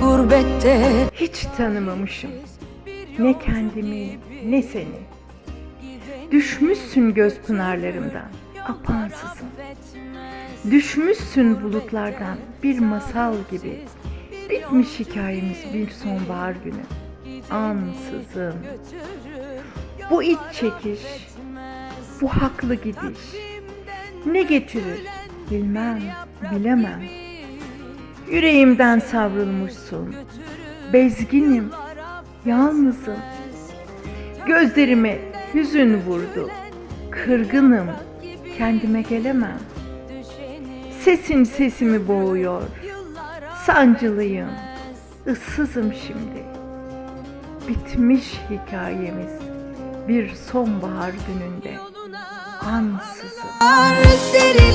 Gurbette Hiç tanımamışım. Ne kendimi ne seni. Düşmüşsün göz pınarlarımdan apansızın Düşmüşsün bulutlardan bir masal gibi. Bitmiş hikayemiz bir sonbahar günü. Ansızın. Bu iç çekiş bu haklı gidiş. Ne getirir bilmem, bilemem. Yüreğimden savrulmuşsun. Bezginim, yalnızım. Gözlerime hüzün vurdu. Kırgınım, kendime gelemem. Sesin sesimi boğuyor. Sancılıyım, ıssızım şimdi. Bitmiş hikayemiz bir sonbahar gününde. Ansızın. Our city